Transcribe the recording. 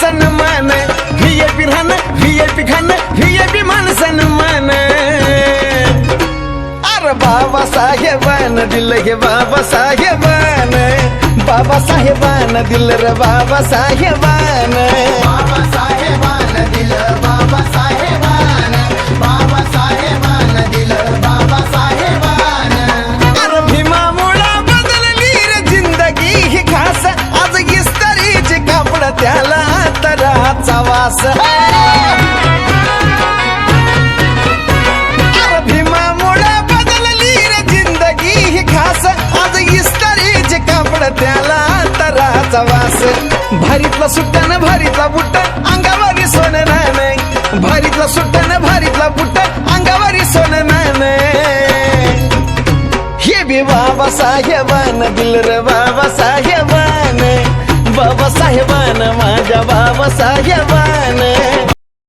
सन्मान वीआईपी घन वीआईपी घन वीआईपी मान सन्मान अरे बाबा साहेबान दिल हे बाबा साहेबान बाबा साहेबान दिल रे बाबा साहेबान तराचा वास अरे भीमामुळा बदलली रे जिंदगी ही खास. आज इस्त्रीचे कापड त्याला तराचा वास. भारीतला सुट्टान भारीतला बुट्ट अंगावरी सोनं नाणं. भारीतला सुट्टान भारीतला बुट्ट अंगावरी सोनं नाणं. हे बी बाबासाहेबान दिल रे बाबासाहेबान सायवान